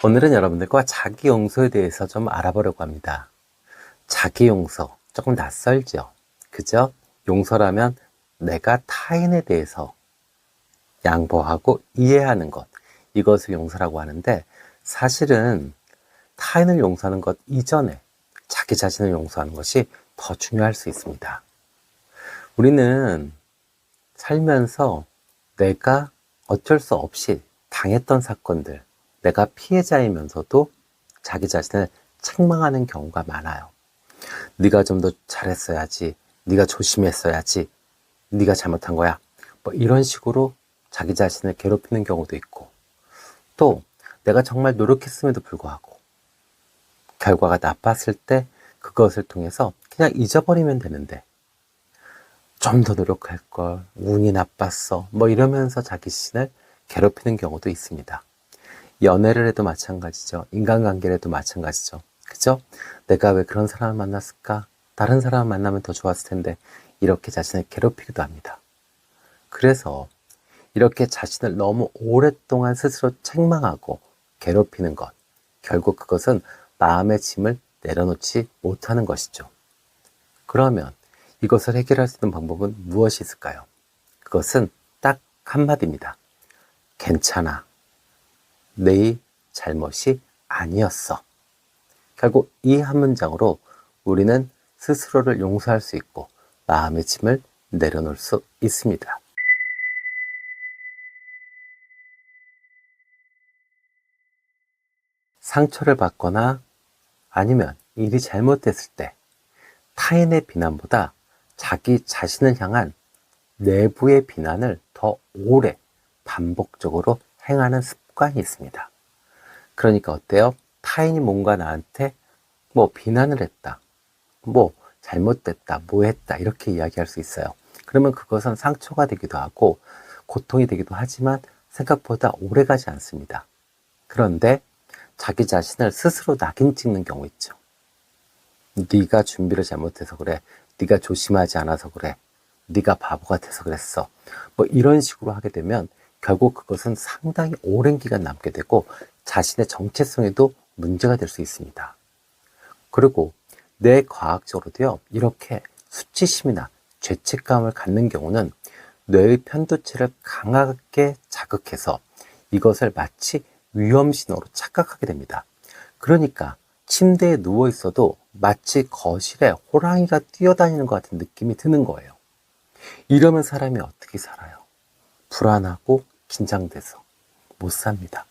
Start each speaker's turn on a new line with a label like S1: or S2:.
S1: 오늘은 여러분들과 자기 용서에 대해서 좀 알아보려고 합니다. 자기 용서, 조금 낯설죠? 그죠? 용서라면 내가 타인에 대해서 양보하고 이해하는 것, 이것을 용서라고 하는데 사실은 타인을 용서하는 것 이전에 자기 자신을 용서하는 것이 더 중요할 수 있습니다. 우리는 살면서 내가 어쩔 수 없이 당했던 사건들, 내가 피해자이면서도 자기 자신을 책망하는 경우가 많아요. 네가 좀 더 잘했어야지, 네가 조심했어야지, 네가 잘못한 거야. 뭐 이런 식으로 자기 자신을 괴롭히는 경우도 있고, 또 내가 정말 노력했음에도 불구하고 결과가 나빴을 때 그것을 통해서 그냥 잊어버리면 되는데 좀 더 노력할 걸, 운이 나빴어, 뭐 이러면서 자기 자신을 괴롭히는 경우도 있습니다. 연애를 해도 마찬가지죠. 인간관계를 해도 마찬가지죠. 그죠? 내가 왜 그런 사람을 만났을까? 다른 사람을 만나면 더 좋았을 텐데 이렇게 자신을 괴롭히기도 합니다. 그래서 이렇게 자신을 너무 오랫동안 스스로 책망하고 괴롭히는 것, 결국 그것은 마음의 짐을 내려놓지 못하는 것이죠. 그러면 이것을 해결할 수 있는 방법은 무엇이 있을까요? 그것은 딱 한마디입니다. 괜찮아. 내 잘못이 아니었어. 결국 이 한 문장으로 우리는 스스로를 용서할 수 있고 마음의 짐을 내려놓을 수 있습니다. 상처를 받거나 아니면 일이 잘못됐을 때 타인의 비난보다 자기 자신을 향한 내부의 비난을 더 오래 반복적으로 행하는 습관 이 있습니다. 그러니까 어때요? 타인이 뭔가 나한테 뭐 비난을 했다. 뭐 잘못됐다. 뭐 했다. 이렇게 이야기할 수 있어요. 그러면 그것은 상처가 되기도 하고 고통이 되기도 하지만 생각보다 오래 가지 않습니다. 그런데 자기 자신을 스스로 낙인 찍는 경우 있죠. 네가 준비를 잘못해서 그래. 네가 조심하지 않아서 그래. 네가 바보 같아서 그랬어. 뭐 이런 식으로 하게 되면 결국 그것은 상당히 오랜 기간 남게 되고 자신의 정체성에도 문제가 될 수 있습니다. 그리고 뇌 과학적으로도요, 이렇게 수치심이나 죄책감을 갖는 경우는 뇌의 편도체를 강하게 자극해서 이것을 마치 위험 신호로 착각하게 됩니다. 그러니까 침대에 누워 있어도 마치 거실에 호랑이가 뛰어다니는 것 같은 느낌이 드는 거예요. 이러면 사람이 어떻게 살아요? 불안하고 긴장돼서 못 삽니다.